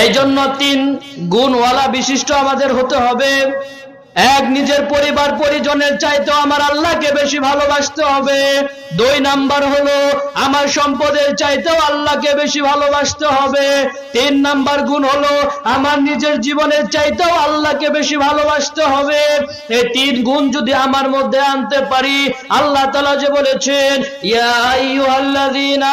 এই জন্য তিন গুণওয়ালা বিশিষ্ট আমাদের হতে হবে। এক নিজের পরিবার পরিজনের চাইতেও আমার আল্লাহকে বেশি ভালোবাসতে হবে। দুই নাম্বার হলো, আমার সম্পদের চাইতেও আল্লাহকে বেশি ভালোবাসতে হবে। তিন নাম্বার গুণ হলো, আমার নিজের জীবনের চাইতেও আল্লাহকে বেশি ভালোবাসতে হবে। এই তিন গুণ যদি আমার মধ্যে আনতে পারি, আল্লাহ তালা যে বলেছেন, ইয়া আইয়ুহাল্লাযীনা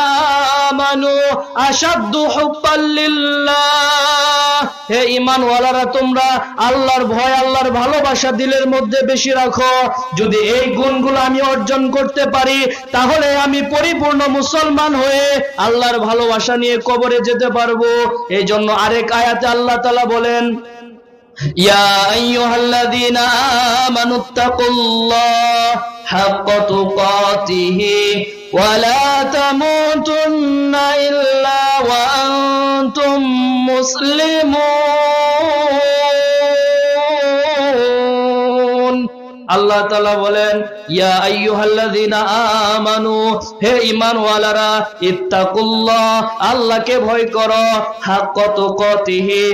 আমানু আশাদ্দু হুব্বাল লিল্লাহ। হে ইমানওয়ালারা তোমরা আল্লাহর ভয়, আল্লাহর ভালোবাসা দিলের মধ্যে বেশি রাখো। যদি এই গুণগুলো আমি অর্জন করতে পারি, তাহলে আমি পরিপূর্ণ মুসলমান হয়ে আল্লাহর ভালোবাসা নিয়ে কবরে যেতে পারব। এই জন্য আরেক আয়াতে আল্লাহ তালা বলেন, ইয়া মুসলিম আল্লাহ তালা বলেন, ইয়া আমানু, হে ইত্তাকুল্লাহ, আল্লাহকে ভয় কতিহি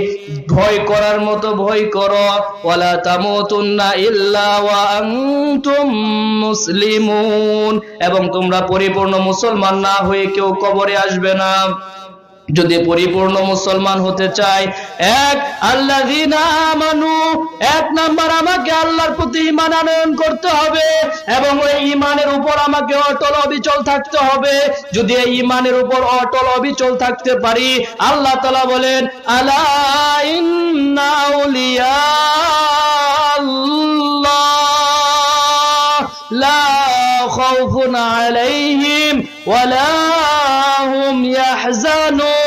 ভয় করার মতো ভয় করো। ওয়ালা তামুতুন্না ইল্লা ওয়া আনতুম মুসলিমুন। এবং তোমরা পরিপূর্ণ মুসলমান না হয়ে কেউ কবরে আসবে না। যদি পরিপূর্ণ মুসলমান হতে চাই এক আল্লাহ মানু এক নাম্বার আমাকে আল্লাহর প্রতি ইমান আনয়ন করতে হবে এবং ওই ইমানের উপর আমাকে অটল অবিচল থাকতে হবে যদি এই ইমানের উপর অটল অবিচল থাকতে পারি আল্লাহ তালা বলেন আলা ইন্না আউলিয়া আল্লাহ لا خوف عليهم ولا هم يحزنون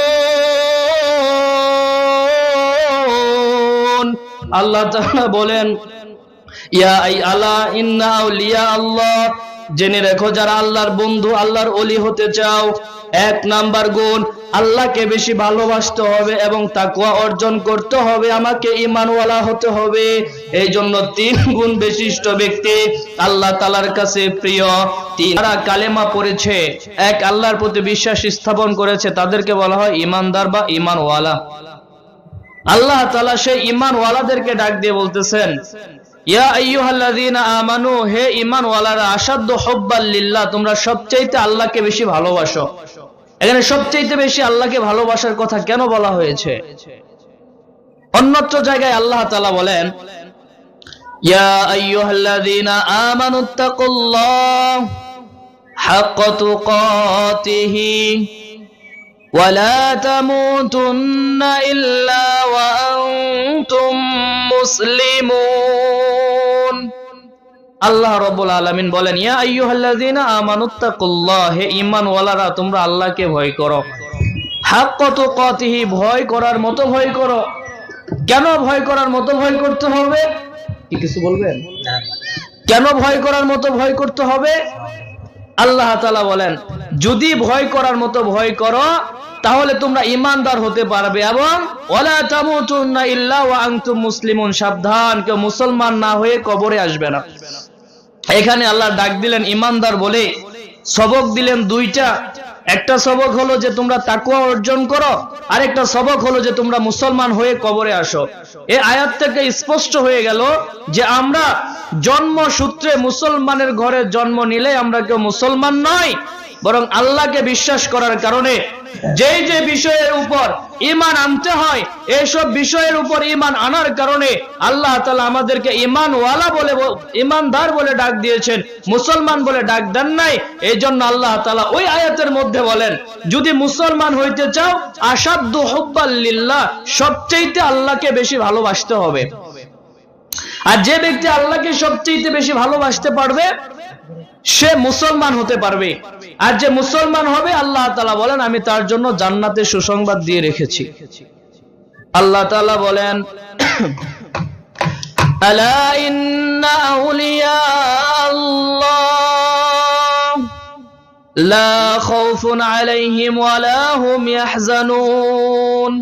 আল্লাহ বলেন, ইয়া আই আলা ইন্না আল্লাহ, জেনে রেখো যারা আল্লাহর বন্ধু, আল্লাহর অলি হতে চাও, এক নাম্বার গুণ, আল্লাহকে বেশি ভালোবাসতে হবে এবং তাকওয়া অর্জন করতে হবে, আমাকে ইমানওয়ালা হতে হবে। এই জন্য তিন গুণ বিশিষ্ট ব্যক্তি আল্লাহ তালার কাছে প্রিয়। তিন যারা কালেমা পড়েছে, এক আল্লাহর প্রতি বিশ্বাস স্থাপন করেছে, তাদেরকে বলা হয় ইমানদার বা ইমানওয়ালা আল্লাহ তালা সেই ইমানওয়ালাদেরকে ডাক দিয়ে বলতেছেন আমানু, হে অন্যত্র জায়গায় আল্লাহ তাআলা বলেন আমানুত্তাকুল্লাহ ولا تموتن إلا وأنتم مسلمون আল্লাহ রব্বুল আলামিন বলেন ইয়া আইয়ুহাল্লাযীনা আমানুত্তাকুল্লাহ হে ঈমানওয়ালারা তোমরা আল্লাহকে ভয় করো হাক্ক তুকাতিহি ভয় করার মতো ভয় করো কেন ভয় করার মতো ভয় করতে হবে কি কিছু বলবেন কেন ভয় করার মতো ভয় করতে হবে আল্লাহ তালা বলেন, যদি ভয় করার মতো ভয় করো, তাহলে তোমরা ইমানদার হতে পারবে এবং মুসলিমুন। সাবধান, কেউ মুসলমান না হয়ে কবরে আসবে না। এখানে আল্লাহ ডাক দিলেন ইমানদার বলে, সবক দিলেন দুইটা। একটা সবক হলো যে তোমরা তাকুয়া অর্জন করো, আরেকটা সবক হলো যে তোমরা মুসলমান হয়ে কবরে আসো। এই আয়াত থেকে স্পষ্ট হয়ে গেল যে আমরা জন্ম সূত্রে মুসলমানের ঘরে জন্ম নিলে আমরা কেউ মুসলমান নয়, বরং আল্লাহকে বিশ্বাস করার কারণে যেই যে বিষয়ের উপর ইমান আনতে হয় এইসব বিষয়ের উপর ইমান আনার কারণে আল্লাহ তালা আমাদেরকে ইমান ওয়ালা বলে ইমানদার বলে ডাক দিয়েছেন, মুসলমান বলে ডাক দেন নাই। এই জন্য আল্লাহ তালা ওই আয়াতের মধ্যে বলেন, যদি মুসলমান হইতে চাও আসাদ্দু হব্বাল্লিল্লাহ সবচেয়েতে আল্লাহকে বেশি ভালোবাসতে হবে। আর যে ব্যক্তি আল্লাহকে সবচেয়ে বেশি ভালোবাসতে পারবে সে মুসলমান হতে পারবে আর যে মুসলমান হবে আল্লাহ তালা বলেন আমি তার জন্য জান্নাতের সুসংবাদ দিয়ে রেখেছি আল্লাহ তালা বলেন আলা ইন্না আউলিয়া আল্লাহ লা খাউফুন আলাইহিম ওয়ালা হুম ইয়াহজানুন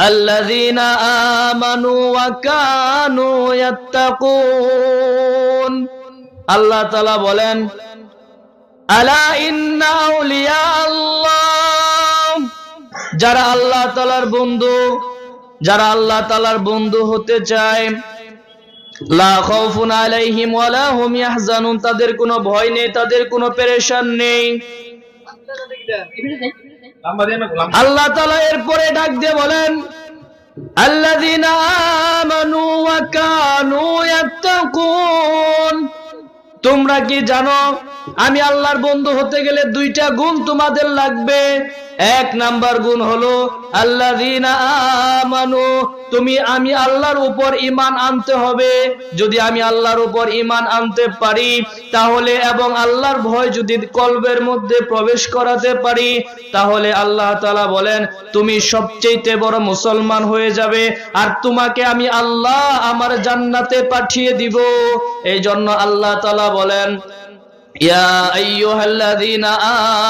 الذين آمنوا وكانوا يتقون আল্লাহ তালা বলেন আল্লাহ। যারা আল্লাহ তালার বন্ধু, যারা আল্লাহ তালার বন্ধু হতে চায় তাদের কোনো ভয় নেই, তাদের কোনো পেরেশান নেই। আল্লাহ তাআলা এরপরে ডাক দিয়ে বলেন, আল্লাযীনা তোমরা কি জানো? আমি আল্লাহর বন্ধু হতে গেলে দুইটা গুণ তোমাদের লাগবে। এক নাম্বার গুণ হলো আল্লাযীনা আমানু, তুমি আমি আল্লাহর উপর ঈমান আনতে হবে। যদি আমি আল্লাহর উপর ঈমান আনতে পারি, তাহলে এবং আল্লাহর ভয় যদি কলবের মধ্যে প্রবেশ করাতে পারি, তাহলে আল্লাহ তাআলা বলেন, তুমি সবচেয়ে বড় মুসলমান হয়ে যাবে, আর তোমাকে আমি আল্লাহ আমার জান্নাতে পাঠিয়ে দিব। এই জন্য আল্লাহ তালা বলেন يا أيها الذين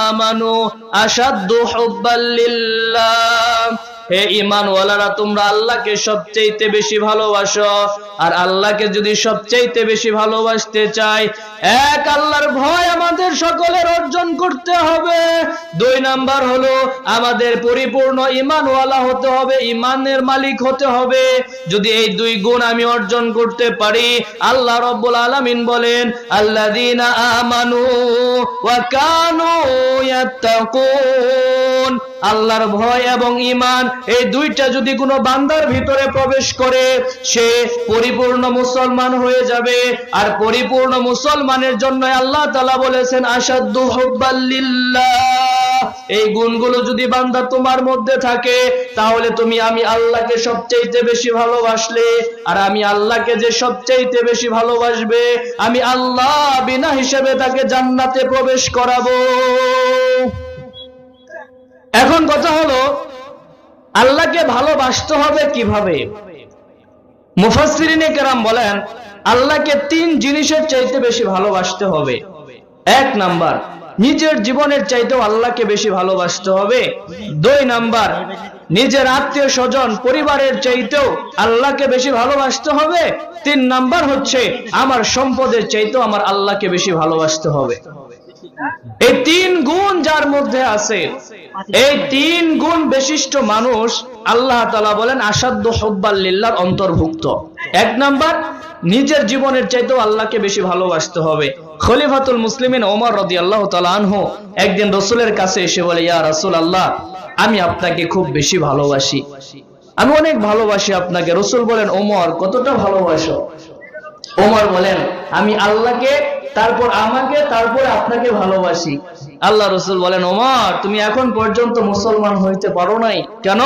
آمنوا أشد حبا لله. হে ইমানওয়ালারা তোমরা আল্লাহকে সবচেয়ে বেশি ভালোবাসো। আর আল্লাহকে যদি সবচেয়ে বেশি ভালোবাসতে চাই, এক আল্লাহর ভয় আমাদের সকলের অর্জন করতে হবে। দুই নাম্বার হলো, আমাদের পরিপূর্ণ ইমানওয়ালা হতে হবে ইমানের মালিক হতে হবে। যদি এই দুই গুণ আমি অর্জন করতে পারি, আল্লাহ রব্বুল আলামিন বলেন, আল্লাযীনা আমানু ওয়া কানু ইয়াত্তাকুন। আল্লাহর ভয় এবং ঈমান এই দুইটা যদি কোনো বান্দার ভিতরে প্রবেশ করে, সে পরিপূর্ণ মুসলমান হয়ে যাবে। আর পরিপূর্ণ মুসলমানের জন্য আল্লাহ তাআলা বলেছেন আসাদ্দু হুব্বাল্লিল্লাহ এই গুণগুলো যদি বান্দা তোমার মধ্যে থাকে, তাহলে তুমি আমি আল্লাহকে সবচাইতে বেশি ভালোবাসলে। আর আমি আল্লাহকে যে সবচাইতে বেশি ভালোবাসবে, আমি আল্লাহ বিনা হিসেবে তাকে জান্নাতে প্রবেশ করাবো। এখন কথা হলো আল্লাহকে ভালোবাসতে হবে কীভাবে? মুফাসসিরিনে কেরাম বলেন, আল্লাহকে তিন জিনিসের চাইতে বেশি ভালোবাসতে হবে। এক নাম্বার, নিজের জীবনের চাইতেও আল্লাহকে বেশি ভালোবাসতে হবে। দুই নাম্বার, নিজের আত্মীয় স্বজন, পরিবারের চাইতেও আল্লাহকে বেশি ভালোবাসতে হবে। তিন নাম্বার হচ্ছে, আমার সম্পদের চাইতেও আমার আল্লাহকে বেশি ভালোবাসতে হবে। এই তিন গুণ যার মধ্যে আছে, এই তিন গুণ বিশিষ্ট মানুষ আল্লাহ তালা বলেন আসাধ্য হব্বাল্লিল্লার অন্তর্ভুক্ত। এক নাম্বার, নিজের জীবনের চাইতেও আল্লাহকে বেশি ভালোবাসতে হবে। খলিফাতুল মুসলিমিন ওমর রদি আল্লাহ আনহু একদিন রসুলের কাছে এসে বলে, ইয়া রসুল আল্লাহ আমি আপনাকে খুব বেশি ভালোবাসি। আমি অনেক ভালোবাসি আপনাকে। রসুল বলেন, ওমর, কতটা ভালোবাসো? ওমর বলেন, আমি আল্লাহকে তারপর আমাকে, তারপরে আপনাকে ভালোবাসি। আল্লাহ রসুল বলেন, ওমর, তুমি এখন পর্যন্ত মুসলমান হইতে পারো নাই। কেন?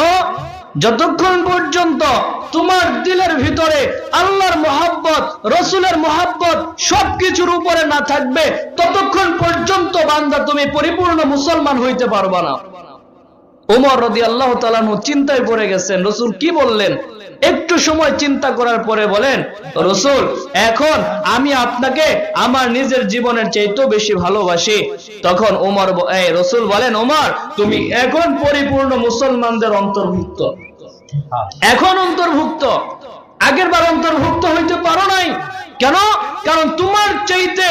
যতক্ষণ পর্যন্ত তোমার দিলের ভিতরে আল্লাহর মোহাব্বত, রসুলের মোহাব্বত সবকিছুর উপরে না থাকবে, ততক্ষণ পর্যন্ত বান্দা তুমি পরিপূর্ণ মুসলমান হইতে পারবা না। ওমর রদি আল্লাহ তালানু চিন্তায় পড়ে গেছেন, রসুল কি বললেন? একটু সময় চিন্তা করার পরে বলেন, রসুল, এখন আমি আপনাকে আমার নিজের জীবনের চাইতেও বেশি ভালোবাসি। তখন ওমর রসুল বলেন, ওমর, তুমি এখন পরিপূর্ণ মুসলমানদের অন্তর্ভুক্ত। এখন অন্তর্ভুক্ত। আগের বার অন্তর্ভুক্ত হইতে পারো নাই। কেন? কারণ তোমার চাইতে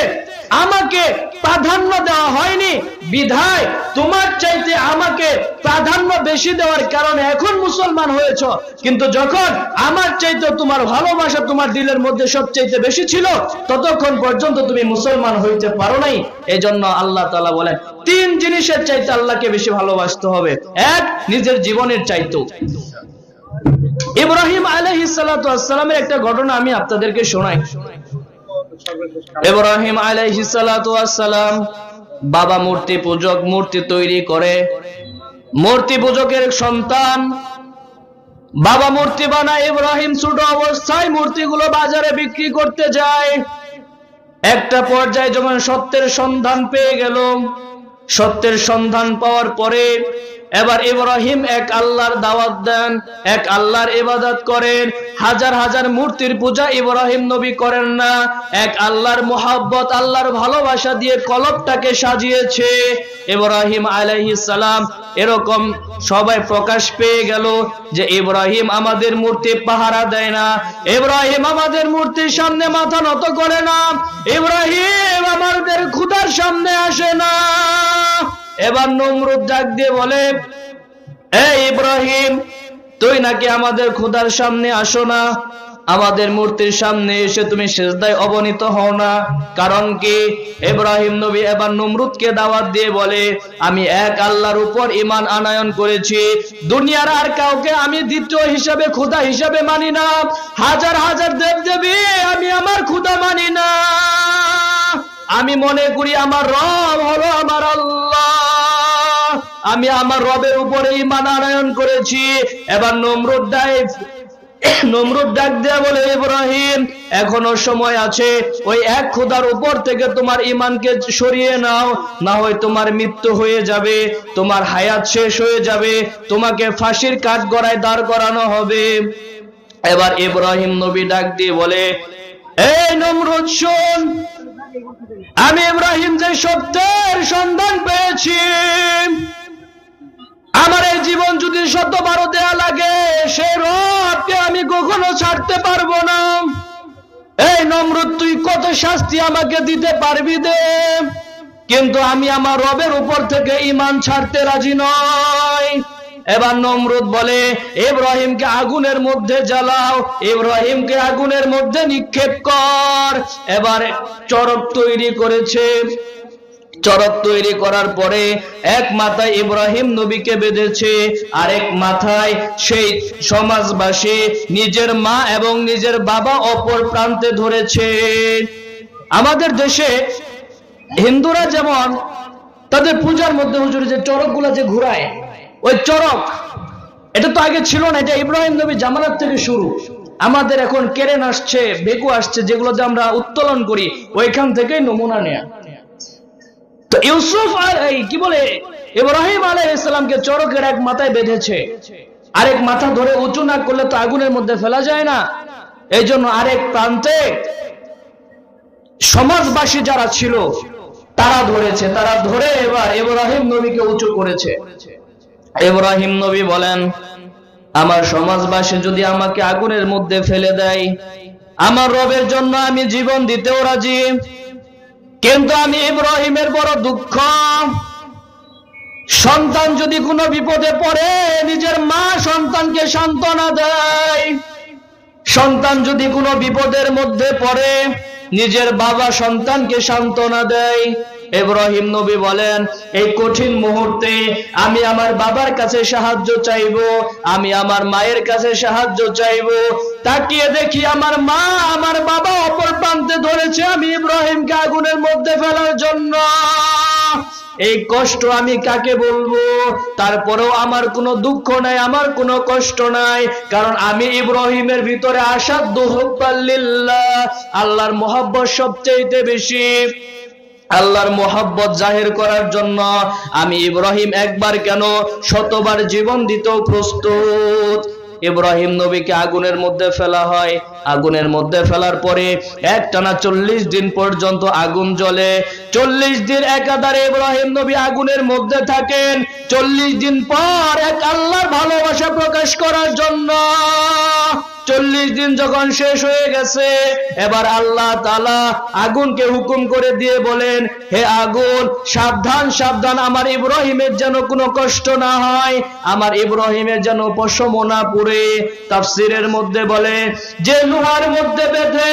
আমাকে প্রাধান্য দেওয়া হয়নি। বিধায় তোমার চাইতে আমাকে প্রাধান্য বেশি দেওয়ার কারণে এখন মুসলমান হয়েছ। কিন্তু যখন আমার চাইতে তোমার ভালোবাসা তোমার দিলের মধ্যে সবচাইতে বেশি ছিল, ততক্ষণ পর্যন্ত তুমি মুসলমান হইতে পারো নাই। এজন্য আল্লাহ তাআলা বলেন, তিন জিনিসের চাইতে আল্লাহকে বেশি ভালোবাসতে হবে। এক, নিজের জীবনের চাইতেও। ইব্রাহিম আলাইহিস সালাতু একটা ঘটনা আমি আপনাদেরকে শোনাই। ইব্রাহিম আলাইহিস সালাতু ওয়াসসালাম বাবা মূর্তি পূজক মূর্তি তৈরি করে। মূর্তি পূজকের সন্তান বাবা মূর্তি বানায় ইব্রাহিম ছোট অবস্থায় মূর্তিগুলো বাজারে বিক্রি করতে যায়। একটা পর্যায়ে যখন সত্যের সন্ধান পেয়ে গেল, সত্যের সন্ধান পাওয়ার পরে এবার ইব্রাহিম এক আল্লাহর দাওয়াত দেন, এক আল্লাহর ইবাদত করেন। হাজার হাজার মূর্তির পূজা ইব্রাহিম নবী করেন না। এক আল্লাহর মোহাব্বত, আল্লাহর ভালোবাসা দিয়ে কলবটাকে সাজিয়েছে। ইব্রাহিম আলাইহিস সালাম এরকম সবাই প্রকাশ পেয়ে গেল যে ইব্রাহিম আমাদের মূর্তি পাহারা দেয় না। ইব্রাহিম আমাদের মূর্তির সামনে মাথা নত করে না। ইব্রাহিম আমাদের ক্ষুধার সামনে আসে না। এবার নমরুদ ডাক দিয়ে বলে, এ ইব্রাহিম, তুই নাকি আমাদের খোদার সামনে আসো না? আমাদের মূর্তির সামনে এসে তুমি সেজদায় অবনীত হও না। কারণ কি? ইব্রাহিম নবী এবার নমরুদকে দাওয়াত দিয়ে বলে, আমি এক আল্লাহর উপর ইমান আনায়ন করেছি। দুনিয়ার আর কাউকে আমি দ্বিতীয় হিসাবে খোদা হিসাবে মানি না। হাজার হাজার দেব দেবী আমি আমার খোদা মানি না। আমি মনে করি আমার রব হলো আমার আল্লাহ। আমি আমার রবের উপরে ইমান আনায়ন করেছি। এবার নমরুদ ডাইভ নমরুদ ডাক দেয়া বলে ইব্রাহিম, এখনও সময় আছে। ওই এক খোদার উপর থেকে তোমার ইমানকে সরিয়ে নাও, না হয় তোমার মৃত্যু হয়ে যাবে, তোমার হায়াত শেষ হয়ে যাবে, তোমাকে ফাঁসির কাঠ গড়ায় দাঁড় করানো হবে। এবার ইব্রাহিম নবী ডাক দিয়ে বলে, এই নমরুদ, শোন, আমি ইব্রাহিম যে সত্যের সন্ধান পেয়েছি। আমার এই জীবন যদি শতবারও দেয়া লাগে সে রবকে আমি কখনো ছাড়তে পারব না। এই নমরুদ, তুই কত শাস্তি আমাকে দিতে পারবি দে। কিন্তু আমি আমার রবের উপর থেকে ইমান ছাড়তে রাজি নয় এবার নমরুদ বলে, ইব্রাহিমকে আগুনের মধ্যে জ্বালাও, ইব্রাহিমকে আগুনের মধ্যে নিক্ষেপ কর। এবার চরক তৈরি করেছে। চরক তৈরি করার পরে এক মাথায় ইব্রাহিম নবীকে বেঁধেছে, আরেক মাথায় সেই সমাজবাসী নিজের মা এবং নিজের বাবা অপর প্রান্তে ধরেছে। আমাদের দেশে হিন্দুরা যেমন তাদের পূজার মধ্যে হুজুর যে চরকগুলা যে ঘুরায়, ওই চরক, এটা তো আগে ছিল না, এটা ইব্রাহিম নবী জামানাত থেকে শুরু। আমাদের এখন কেরেন আসছে, বেকু আসছে যেগুলো যে আমরা উত্তোলন করি, ওইখান থেকেই নমুনা নেয়া। তো ইউসুফ আর এই কি বলে, ইব্রাহিম আলাই ইসলামকে চরকের এক মাথায় বেঁধেছে। আরেক মাথা ধরে উঁচু না করলে তো আগুনের মধ্যে ফেলা যায় না। এই জন্য আরেক প্রান্তে সমাজবাসী যারা ছিল, তারা ধরেছে, তারা ধরে এবার ইব্রাহিম নবীকে উঁচু করেছে। ইব্রাহিম নবী বলেন, আমার সমাজবাসী যদি আমাকে আগুনের মধ্যে ফেলে দেয়, আমার রবের জন্য আমি জীবন দিতেও রাজি। কিন্তু আমি ইব্রাহিমের বড় দুঃখ। সন্তান যদি কোনো বিপদে পড়ে, নিজের মা সন্তানকে সান্ত্বনা দেয়। সন্তান যদি কোনো বিপদের মধ্যে পড়ে, নিজের বাবা সন্তানকে সান্ত্বনা দেয়। ইব্রাহিম নবী বলেন, এই কঠিন মুহূর্তে আমি আমার বাবার কাছে সাহায্য চাইব, আমি আমার মায়ের কাছে সাহায্য চাইব। তাকিয়ে দেখি আমার মা আমার বাবা অপর প্রান্তে ধরেছে আমি ইব্রাহিমকে আগুনের মধ্যে ফেলার জন্য। এই কষ্ট আমি কাকে বলব? তারপরেও আমার কোনো দুঃখ নাই, আমার কোনো কষ্ট নাই, কারণ আমি ইব্রাহিমের ভিতরে আসাদ আল্লাহর মোহাব্বত সবচেয়ে বেশি। আল্লাহর মোহাব্বত জাহির করার জন্য আমি ইব্রাহিম একবার কেন শতবার জীবন দিতেও প্রস্তুত। ইব্রাহিম নবীকে আগুনের মধ্যে ফেলা হয়। আগুনের মধ্যে ফেলার পরে একটানা চল্লিশ দিন পর্যন্ত আগুন জ্বলে। চল্লিশ দিন একাধারে ইব্রাহিম নবী আগুনের মধ্যে থাকেন। চল্লিশ দিন পর এক আল্লাহর ভালোবাসা প্রকাশ করার জন্য। চল্লিশ দিন যখন শেষ হয়ে গেছে, এবার আল্লাহ তালা আগুনকে হুকুম করে দিয়ে বলেন, হে আগুন, সাবধান সাবধান, আমার ইব্রাহিমের যেন কোনো কষ্ট না হয়। আমার ইব্রাহিমের যেন পশম না পুড়ে। তাফসিরের মধ্যে বলে, যে লোহার মধ্যে বেঁধে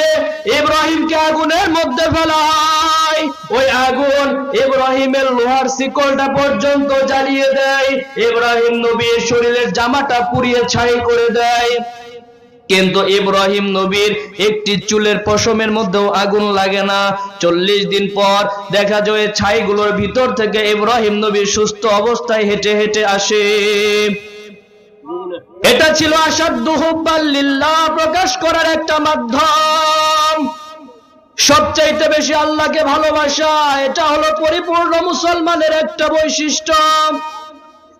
ইব্রাহিমকে আগুনের মধ্যে ফেলা হয় ওই আগুন ইব্রাহিমের লোহার শিকলটা পর্যন্ত জ্বালিয়ে দেয়। ইব্রাহিম নবীর শরীরের জামাটা পুড়িয়ে ছাই করে দেয়। কিন্তু ইব্রাহিম নবীর একটি চুলের পশমের মধ্যেও আগুন লাগে না। চল্লিশ দিন পর দেখা যায় ছাইগুলোর ভিতর থেকে ইব্রাহিম নবী সুস্থ অবস্থায় হেঁটে হেঁটে আসে। এটা ছিল আসাধ্য হুব্বাল্লিল্লাহ প্রকাশ করার একটা মাধ্যম। সবচাইতে বেশি আল্লাহকে ভালোবাসা, এটা হলো পরিপূর্ণ মুসলমানের একটা বৈশিষ্ট্য।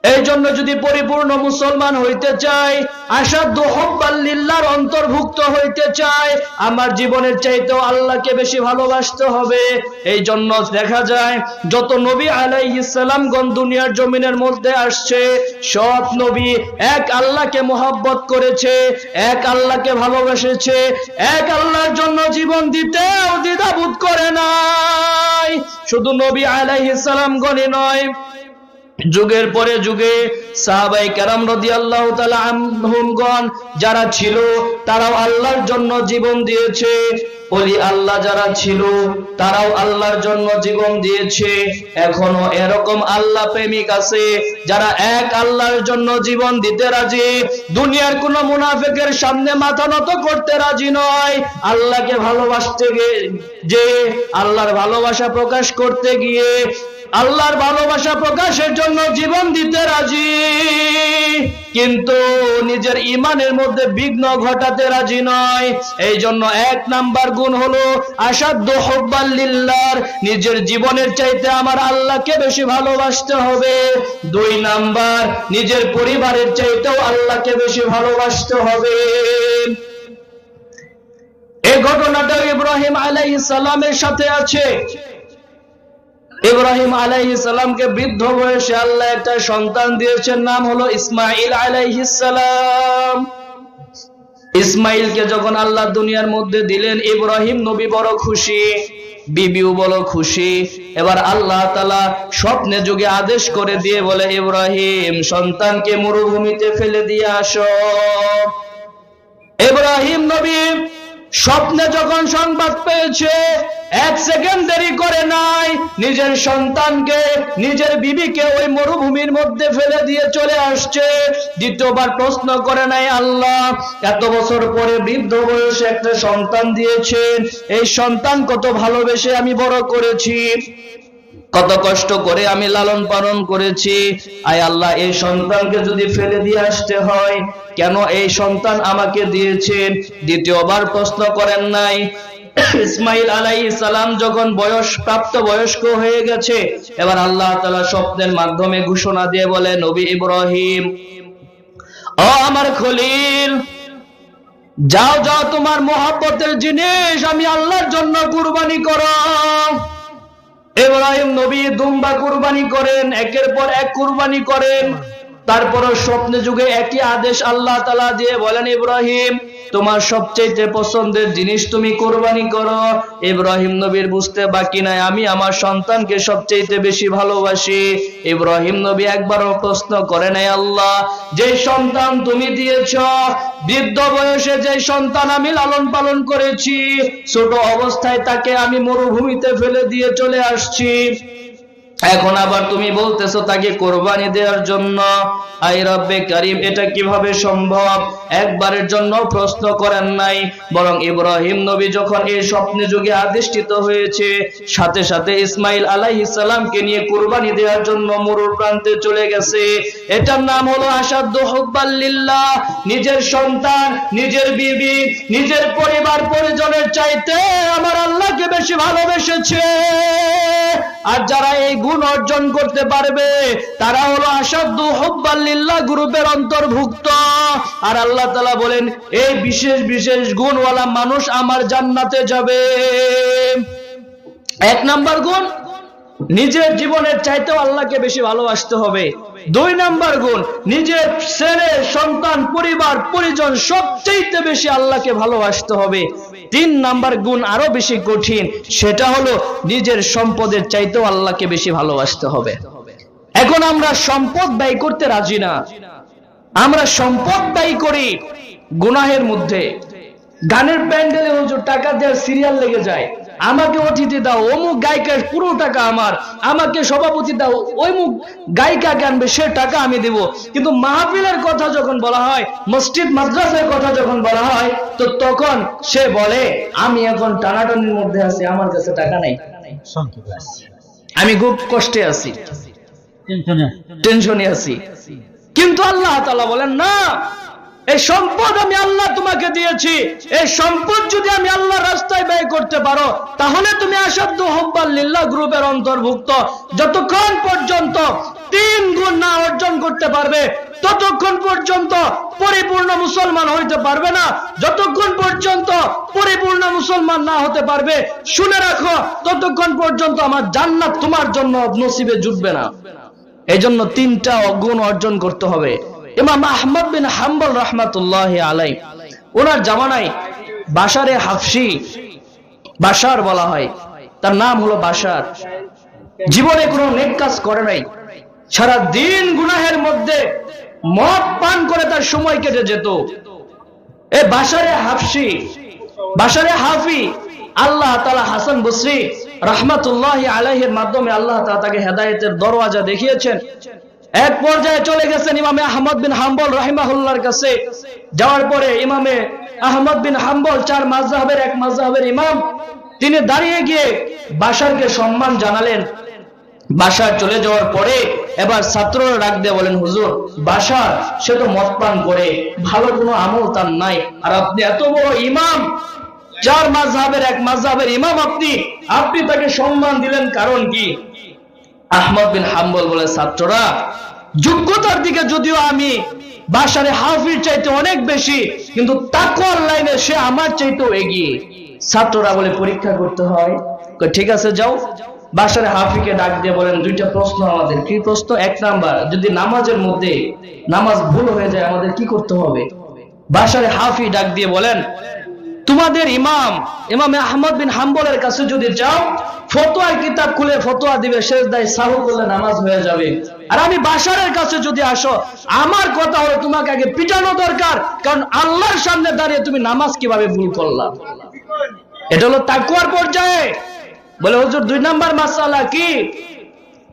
এই জন্য যদি পরিপূর্ণ মুসলমান হইতে চাই আসাধ্য হব্বাল্লিল্লাহর অন্তর্ভুক্ত হইতে চাই আমার জীবনের চাইতেও আল্লাহকে বেশি ভালোবাসতে হবে। এই জন্য দেখা যায়, যত নবী আলাইহিসালামগণ দুনিয়ার জমিনের মধ্যে আসছে, সব নবী এক আল্লাহকে মোহাব্বত করেছে, এক আল্লাহকে ভালোবেসেছে, এক আল্লাহর জন্য জীবন দিতেও দ্বিধাবোধ করে নাই। শুধু নবী আলাইহিসালামগণই নয় যুগের পরে যুগে সাহাবাই কারাম রাদিয়াল্লাহু তাআলা আনহুমগণ যারা ছিল, তারাও আল্লাহর জন্য জীবন দিয়েছে। ওলি আল্লাহ যারা ছিল, তারাও আল্লাহর জন্য জীবন দিয়েছে। এখনও এরকম আল্লাহ প্রেমিক আছে, যারা এক আল্লাহর জন্য জীবন দিতে রাজি। দুনিয়ার কোন মুনাফিকের সামনে মাথা নত করতে রাজি নয়। আল্লাহকে ভালোবাসতে গিয়ে যে আল্লাহর ভালোবাসা প্রকাশ করতে গিয়ে আল্লাহর ভালোবাসা প্রকাশের জন্য জীবন দিতে রাজি। কিন্তু নিজের ইমানের মধ্যে বিঘ্ন ঘটাতে রাজি নয়। এই জন্য এক নাম্বার গুণ হলো আসাধ্য হব্বাল্লিল্লার নিজের জীবনের চাইতে আমার আল্লাহকে বেশি ভালোবাসতে হবে। দুই নাম্বার, নিজের পরিবারের চাইতেও আল্লাহকে বেশি ভালোবাসতে হবে। এই ঘটনাটা ইব্রাহিম আলাইহিস সালামের সাথে আছে। ইব্রাহিম আলাইহিস সালামকে বৃদ্ধ বয়সে আল্লাহ একটা সন্তান দিয়েছেন, নাম হলো ইসমাইল আলাইহিস সালাম। ইসমাইলকে যখন আল্লাহ দুনিয়ার মধ্যে দিলেন, ইব্রাহিম নবী বড় খুশি, বিবিও বড় খুশি। এবার আল্লাহ তালা স্বপ্নে যুগে আদেশ করে দিয়ে বলে, ইব্রাহিম, সন্তানকে মরুভূমিতে ফেলে দিয়ে আসো। ইব্রাহিম নবী স্বপ্নে যখন সংবাদ পেয়েছে, এক সেকেন্ড দেরি করে নাই, নিজের সন্তানকে, নিজের বিবিকে ওই মরুভূমির মধ্যে ফেলে দিয়ে চলে আসছে। দ্বিতীয়বার প্রশ্ন করে নাই আল্লাহ, এত বছর পরে বৃদ্ধ বয়সে একটা সন্তান দিয়েছেন, এই সন্তান কত ভালোবেসে আমি বড় করেছি? কত কষ্ট করে আমি লালন পালন করেছি। আয় আল্লাহ, এই সন্তানকে যদি ফেলে দিয়ে আসতে হয়, কেন এই সন্তান আমাকে দিয়েছেন? দ্বিতীয়বার প্রশ্ন করেন নাই। ইসমাইল আলাই সালাম যখন বয়স প্রাপ্ত বয়স্ক হয়ে গেছে, এবার আল্লাহ তালা স্বপ্নের মাধ্যমে ঘোষণা দিয়ে বলে নবী ইব্রাহিম, ও আমার খলিল, যাও যাও তোমার মহাব্বতের জিনিস আমি আল্লাহর জন্য কুরবানি করো। ইব্রাহিম নবী দুম্বা কুরবানি করেন একের পর এক কুরবানি করেন। তারপর স্বপ্নে যুগে একই আদেশ আল্লাহ তালা দিয়ে বলেন, ইব্রাহিম, তোমার সবচেয়ে পছন্দের জিনিস তুমি কোরবানি করো। ইব্রাহিম নবীর বুঝতে বাকি নাই, আমি আমার সন্তানকে সবচেয়ে বেশি ভালোবাসি। ইব্রাহিম নবী একবারও প্রশ্ন করে নাই, আল্লাহ, যে সন্তান তুমি দিয়েছ, বৃদ্ধ বয়সে যে সন্তান আমি লালন পালন করেছি, ছোট অবস্থায় তাকে আমি মরুভূমিতে ফেলে দিয়ে চলে আসছি। এখন আবার তুমি বলতেছো তাকে কোরবানি দেওয়ার জন্য। আই রব্বে কারিম, এটা কীভাবে সম্ভব? একবারের জন্য প্রশ্ন করেন নাই। বরং ইব্রাহিম নবী যখন এই স্বপ্নে যুগে আদিষ্ঠিত হয়েছে, সাথে সাথে ইসমাইল আলাইহিস সালামকে নিয়ে কুরবানি দেওয়ার জন্য মরুর প্রান্তে চলে গেছে। এটার নাম হলো আসাদ্দ হব্বাল্লিল্লাহ নিজের সন্তান, নিজের বিবি, নিজের পরিবার পরিজনের চাইতে আমার আল্লাহকে বেশি ভালোবেসেছে। আর যারা এই গুণ অর্জন করতে পারবে। তারা হলো আসাদ্দ হব্বাল্লিল্লাহ গ্রুপের অন্তর্ভুক্ত। আর আল্লাহ তালা বলেন, এই বিশেষ বিশেষ গুণওয়ালা মানুষ আমার জান্নাতে যাবে। এক নাম্বার গুণ, নিজের জীবনের চাইতেও আল্লাহকে বেশি ভালোবাসতে হবে। দুই নাম্বার গুণ, নিজের ছেলে, সন্তান, পরিবার, পরিজন সবচেয়ে বেশি আল্লাহকে ভালোবাসতে হবে। তিন নাম্বার গুণ আরও বেশি কঠিন, সেটা হলো নিজের সম্পদের চাইতেও আল্লাহকে বেশি ভালোবাসতে হবে। এখন আমরা সম্পদ ব্যয় করতে রাজি না। আমরা সম্পদ ব্যয় করি গুনাহের মধ্যে। গানের প্যান্ডেলে হুজুর টাকা দেওয়ার সিরিয়াল লেগে যায়। আমাকে অতিথি দাও অমুক গায়িকার পুরো টাকা আমার। আমাকে সভাপতি দাও ওই মুখ গায়িকাকে আনবে সে টাকা আমি দেব। কিন্তু মাহফিলের কথা যখন বলা হয় মসজিদ মাদ্রাসার কথা যখন বলা হয় তো তখন সে বলে আমি এখন টানাটানির মধ্যে আছি আমার কাছে টাকা নাই। আমি খুব কষ্টে আছি। টেনশনে আছি। কিন্তু আল্লাহ তাআলা বলেন না এই সম্পদ আমি আল্লাহ তোমাকে দিয়েছি। এই সম্পদ যদি আমি আল্লাহ রাস্তায় ব্যয় করতে পারো, তাহলে তুমি আসাধ্য হব্বাল্লিল্লাহ গ্রুপের অন্তর্ভুক্ত। যতক্ষণ পর্যন্ত তিন গুণ না অর্জন করতে পারবে, ততক্ষণ পর্যন্ত পরিপূর্ণ মুসলমান হইতে পারবে না। যতক্ষণ পর্যন্ত পরিপূর্ণ মুসলমান না হতে পারবে, শুনে রাখো, ততক্ষণ পর্যন্ত আমার জান্নাত তোমার জন্য নসিবে জুটবে না। এই জন্য তিনটা গুণ অর্জন করতে হবে। ইমাম আহমদ বিন হাম্বল রহমাতুল্লাহ আলাই ওনার জামানায় বাসারে হাফসি বাসার বলা হয়। তার নাম হলো বাসার জীবনে কোনো নেক কাজ করে নাই। সারা দিন গুনাহের মধ্যে মদ পান করে তার সময় কেটে যেত। এ বাসারে হাফসি বাসারে হাফি, আল্লাহ তালা হাসান বসরি রহমাতুল্লাহ আলাইহের মাধ্যমে আল্লাহ তাকে হেদায়েতের দরওয়াজা দেখিয়েছেন। এক পর্যায়ে চলে গেছেন ইমামে আহমদ বিন হাম্বল রাহিমাহুল্লাহর কাছে। যাওয়ার পরে ইমামে আহমদ বিন হাম্বল চার মাযহাবের এক মাযহাবের ইমাম, তিনি দাঁড়িয়ে গিয়ে বাশারকে সম্মান জানালেন। বাসার চলে যাওয়ার পরে এবার ছাত্ররা ডাক দিয়ে বলেন, হুজুর, বাসার, সে তো মদ পান করে, ভালো কোনো আমল তার নাই। আর আপনি এত বড় ইমাম, চার মাযহাবের এক মাযহাবের ইমাম আপনি আপনি তাকে সম্মান দিলেন কারণ কি? আহমদ বিন হাম্বল বলে ছাত্ররা, যোগ্যতার দিকে যদিও আমি বাসারে হাফির চাইতে অনেক বেশি, কিন্তু তাকওয়ার লাইনে সে আমার চাইতেও এগিয়ে। ছাত্ররা বলে, পরীক্ষা করতে হয়? ঠিক আছে, যাও। বাসারে হাফিকে ডাক দিয়ে বলেন, দুইটা প্রশ্ন আমাদের। কি প্রশ্ন? এক নাম্বার, যদি নামাজের মধ্যে নামাজ ভুল হয়ে যায়, আমাদের কি করতে হবে? বাসারে হাফি ডাক দিয়ে বলেন তোমাদের ইমাম, ইমামে আহমদ বিন হাম্বলের কাছে যদি যাও, ফতোয়ার কিতাব খুলে ফতোয়া দিবে শেষ দায় সাহু করলে নামাজ হয়ে যাবে। আর আমি বাসারের কাছে যদি আসো, আমার কথা হলো তোমাকে আগে পিটানো দরকার, কারণ আল্লাহর সামনে দাঁড়িয়ে তুমি নামাজ কীভাবে ভুল করলা। এটা হলো তাকুয়ার পর্যায়ে। বলে, হুজুর, দুই নাম্বার মাসালা কি?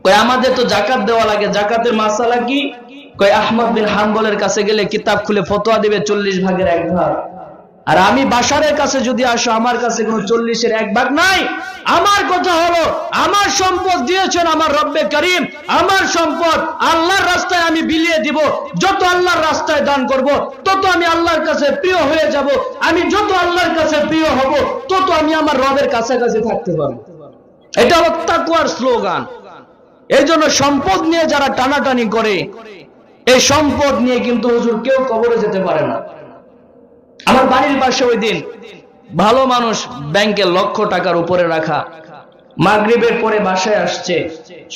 কই আমাদের তো জাকাত দেওয়া লাগে। জাকাতের মাসালা কি? কই আহমদ বিন হাম্বলের কাছে গেলে কিতাব খুলে ফতোয়া দিবে চল্লিশ ভাগের এক ভাগ। আর আমি বাসারের কাছে যদি আসো, আমার কাছে কোনো চল্লিশের এক ভাগ নাই। আমার কথা হলো, আমার সম্পদ দিয়েছেন আমার রব্বে করিম। আমার সম্পদ আল্লাহর রাস্তায় আমি বিলিয়ে দিব। যত আল্লাহর রাস্তায় দান করব, তত আমি আল্লাহর কাছে প্রিয় হয়ে যাব। আমি যত আল্লাহর কাছে প্রিয় হব, তত আমি আমার রবের কাছাকাছি থাকতে পারব। এটা হলো তাকুয়ার স্লোগান। এই জন্য সম্পদ নিয়ে যারা টানাটানি করে, এই সম্পদ নিয়ে কিন্তু হুজুর কেউ কবরে যেতে পারে না। আমার বাড়ির পাশে ওই দিন ভালো মানুষ ব্যাংকে লক্ষ টাকার উপরে রাখা মাগরিবের পরে বাসায় আসছে,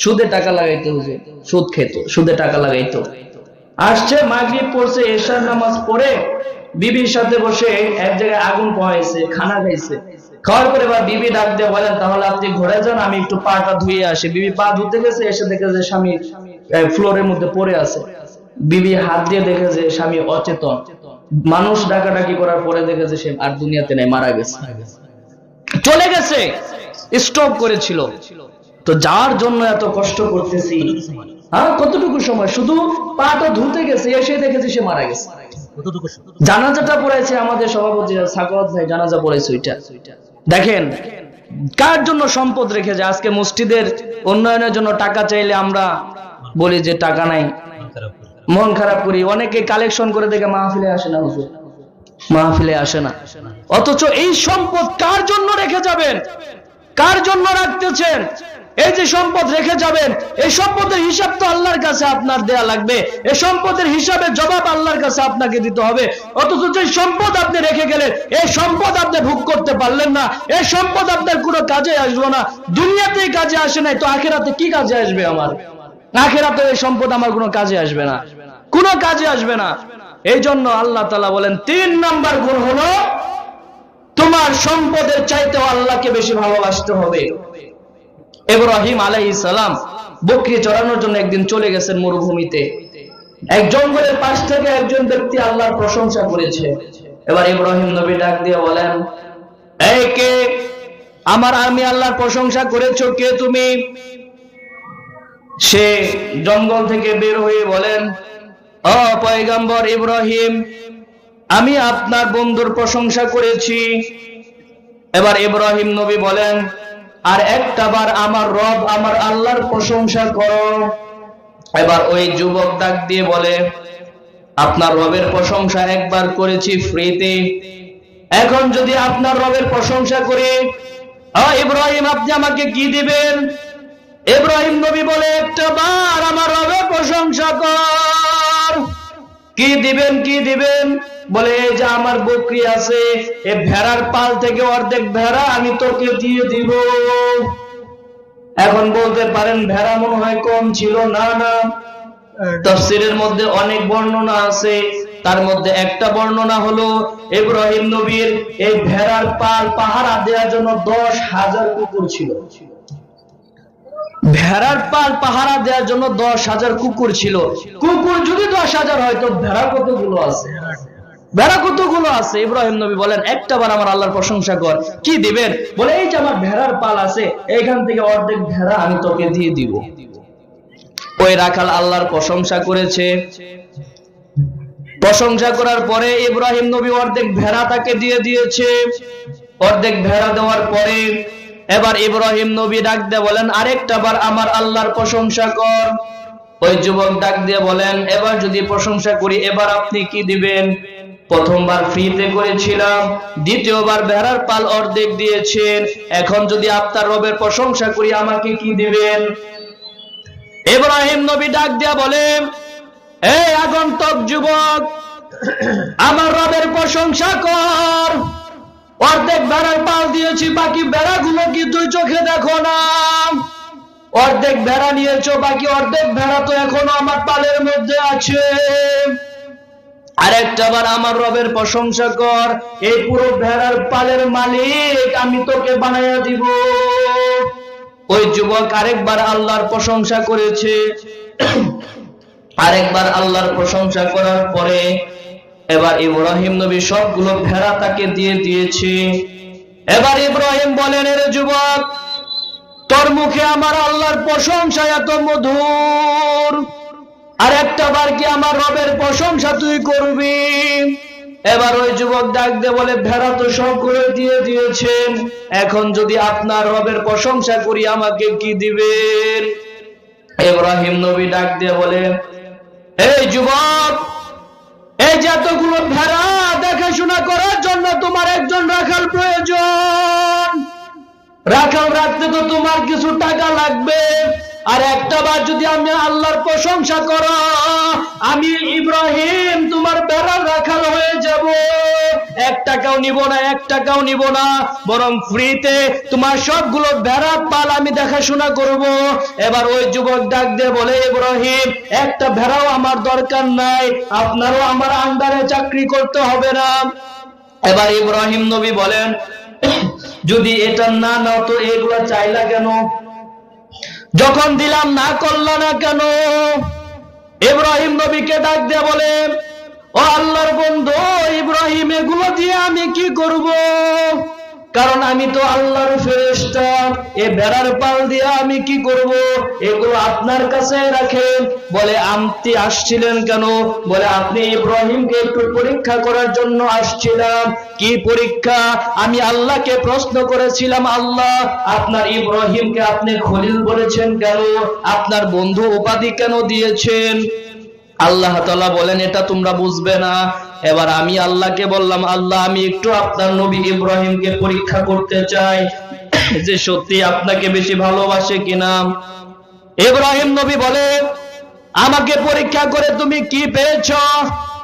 সুদে টাকা লাগাইতে হুজুর সুদ খেত, সুদে টাকা লাগাইতো। আসছে, মাগরিব পড়ছে, এশার নামাজ পড়ে, বিবির সাথে বসে এক জায়গায় আগুন পোহাইছে, খানা খাইছে। খাওয়ার পরে এবার বিবি ডাক দিয়ে বলেন, তাহলে আপনি ঘরে যান, আমি একটু পাটা ধুয়ে আসি। বিবি পা ধুতে গেছে, এসে দেখে যে স্বামী ফ্লোরের মধ্যে পড়ে আছে। বিবি হাত দিয়ে দেখে যে স্বামী অচেতন। মানুষ ডাকাডাকি করার পরে দেখে যে সে আর দুনিয়াতে নেই মারা গেছে। চলে গেছে স্টপ করেছিল। তো যার জন্য এত কষ্ট করতেছি হ্যাঁ কতটুকু সময়? শুধু পাটা ধুতে গেছে এসে দেখেছি সে মারা গেছে। জানাজাটা পড়েছে আমাদের সভাপতি সাকরত ভাই জানাজা পড়েছে ওইটা। দেখেন কার জন্য সম্পদ রেখে যায় আজকে মসজিদের উন্নয়নের জন্য টাকা চাইলে আমরা বলি যে টাকা নাই। মন খারাপ করি, অনেকে কালেকশন করে দেখে মাহফিলে আসে না হুজুর। মাহফিলে আসে না। অথচ এই সম্পদ কার জন্য রেখে যাবেন? কার জন্য রাখতেছেন? এই যে সম্পদ রেখে যাবেন, এই সম্পদের হিসাব তো আল্লাহর কাছে আপনার দেয়া লাগবে। এই সম্পদের হিসাবে জবাব আল্লাহর কাছে আপনাকে দিতে হবে। অথচ যে সম্পদ আপনি রেখে গেলেন, এই সম্পদ আপনি ভোগ করতে পারলেন না। এই সম্পদ আপনার কোনো কাজে আসলো না। দুনিয়াতেই কাজে আসে নাই, তো আখেরাতে কি কাজে আসবে আমার? আখেরাতে এই সম্পদ আমার কোনো কাজে আসবে না। কোনো কাজে আসবে না। এই জন্য আল্লাহ তালা বলেন, তিন নাম্বার গুণ হলো তোমার সম্পদের চাইতেও আল্লাহকে বেশি ভালোবাসতে হবে। ইব্রাহিম আলাইহিস সালাম বকরি চড়ানোর জন্য একদিন চলে গেছেন মরুভূমিতে। এক জঙ্গলের পাশ থেকে একজন ব্যক্তি আল্লাহর প্রশংসা করেছে। এবার ইব্রাহিম নবী ডাক দিয়ে বলেন, এই কে? আমার আমি আল্লাহর প্রশংসা করেছ কে তুমি? সে জঙ্গল থেকে বের হয়ে বলেন পয়গম্বর ইব্রাহিম, আমি আপনার বন্ধুর প্রশংসা করেছি। এবার ইব্রাহিম নবী বলেন, আর একটা বার আমার রব আমার আল্লাহর প্রশংসা করো। এবার ওই যুবক ডাক দিয়ে বলে, আপনার রবের প্রশংসা একবার করেছি ফ্রিতে। এখন যদি আপনার রবের প্রশংসা করি ইব্রাহিম, আপনি আমাকে কি দিবেন? ইব্রাহিম নবী বলে, একটা বার আমার রবের প্রশংসা কর। কি দিবেন কি দিবেন? বলে, এই যে আমার বকরি আছে, এ ভেড়ার পাল থেকে অর্ধেক ভেড়া আমি তোকে দিয়ে দিব। এখন বলতে পারেন, ভেড়া মনে হয় কম ছিল। না না। তফসিরের মধ্যে অনেক বর্ণনা আছে। তার মধ্যে একটা বর্ণনা হলো, ইব্রাহিম নবীর এই ভেড়ার পাল পাহারা দেওয়ার জন্য দশ হাজার কুকুর ছিল। ভেড়ার পাল পাহারা দেওয়ার জন্য দশ হাজার কুকুর ছিল। কুকুর যদি দশ হাজার হয়, তো ভেড়া কতগুলো আছে? ভেড়া কতগুলো আছে? ইব্রাহিম নবী বলেন, একটা বার আমার আল্লাহর প্রশংসা কর। কি দিবেন? বলে, এই যে আমার ভেড়ার পাল আছে, এইখান থেকে অর্ধেক ভেড়া আমি তোকে দিয়ে দিব। ওই রাখাল আল্লাহর প্রশংসা করেছে। প্রশংসা করার পরে ইব্রাহিম নবী অর্ধেক ভেড়া তাকে দিয়ে দিয়েছে। অর্ধেক ভেড়া দেওয়ার পরে এবার ইব্রাহিম নবী ডাক দিয়ে বলেন, আরেকটা বার আমার আল্লাহর প্রশংসা কর। ওই যুবক ডাক দিয়ে বলেন, এবার যদি প্রশংসা করি, এবার আপনি কি দিবেন? প্রথমবার ফ্রিতে করেছিলাম, দ্বিতীয়বার ভেড়ার পাল অর্ধেক দিয়েছেন। এখন যদি আপনার রবের প্রশংসা করি, আমাকে কি দিবেন? ইব্রাহিম নবী ডাক দিয়া বলেন, এই আগন্তক যুবক, আমার রবের প্রশংসা কর। অর্ধেক ভেড়ার পাল দিয়েছি, বাকি ভেড়াগুলো কি তুই চোখে দেখো না? অর্ধেক ভেড়া নিয়েছো, বাকি অর্ধেক ভেড়া তো এখনও আমার পালের মধ্যে আছে। আমার রবের প্রশংসা কর, এই পুরো ভেড়ার পালের মালিক আমি তোকে বানাইয়া দিব। ওই যুবক আরেকবার আল্লাহর প্রশংসা করেছে। আরেকবার আল্লাহর প্রশংসা করার পরে এবার ইব্রাহিম নবী সবগুলো ভেড়া তাকে দিয়ে দিয়েছে। এবার ইব্রাহিম বলেন, এর যুবক, তোর মুখে আমার আল্লাহর প্রশংসা এত মধুর। আর একটা বার কি আমার রবের প্রশংসা তুই করবি? এবার ওই যুবক ডাক দিয়ে বলে, ভেড়া তো সব করে দিয়ে দিয়েছেন। এখন যদি আপনার রবের প্রশংসা করি, আমাকে কি দিবেন? ইব্রাহিম নবী ডাক দিয়ে বলে, এই যুবক এই যতগুলো ভেড়া দেখাশোনা করার জন্য তোমার একজন রাখাল প্রয়োজন। রাখাল রাখতে তো তোমার কিছু টাকা লাগবে। আর একটা বার যদি আমি আল্লাহর প্রশংসা করো, আমি ইব্রাহিম তোমার বেড়ার রাখাল হয়ে যাব। এক টাকাও নিব না, এক টাকাও নিব না, বরং ফ্রিতে তোমার সবগুলো ভেড়া পাল আমি দেখাশোনা করব। এবার ওই যুবক ডাক দিয়ে বলে, ইব্রাহিম, একটা ভেড়াও আমার দরকার নাই, আপনারও আমার আন্ডারে চাকরি করতে হবে না। এবার ইব্রাহিম নবী বলেন, যদি এটা না নাও তো এগুলা চাইলা কেন? যখন দিলাম না করল না কেন? ইব্রাহিম নবীকে ডাক দিয়ে বলে, ও আল্লাহর বন্ধু, ইব্রাহিম, এগুলো দিয়ে আমি কি করব? কারণ আমি তো আল্লাহর ফেরেশতা। এ বেড়ার পাল দিয়ে আমি কি করব? এগুলো আপনার কাছে রাখেন। বলে, আমতি আসছিলেন কেন? বলে, আপনি ইব্রাহিমকে একটু পরীক্ষা করার জন্য আসছিলাম। কি পরীক্ষা? আমি আল্লাহকে প্রশ্ন করেছিলাম, আল্লাহ, আপনার ইব্রাহিমকে আপনি খলিল বলেছেন কেন? আপনার বন্ধু উপাধি কেন দিয়েছেন? আল্লাহ তালা বলেন, এটা তোমরা বুঝবে না। এবার আমি আল্লাহকে বললাম, আল্লাহ, আমি একটু আপনার নবী ইব্রাহিমকে পরীক্ষা করতে চাই যে সত্যি আপনাকে বেশি ভালোবাসে কিনা। ইব্রাহিম নবী বলে, আমাকে পরীক্ষা করে তুমি কি পেয়েছ?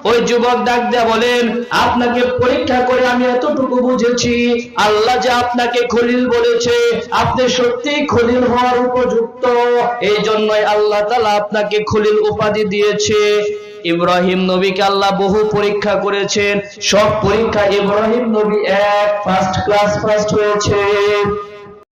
ওই যুবক ডাক দেয়া বলেন, আপনাকে পরীক্ষা করে আমি এতটুকু বুঝেছি। আল্লাহ যে আপনাকে খলিল বলেছে, আপনি সত্যি খলিল হওয়ার উপযুক্ত। এই জন্যই আল্লাহ তাআলা আপনাকে খলিল উপাধি দিয়েছে। ইব্রাহিম নবীকে আল্লাহ বহু পরীক্ষা করেছেন। সব পরীক্ষা ইব্রাহিম নবী এক ফার্স্ট ক্লাস ফার্স্ট হয়েছে।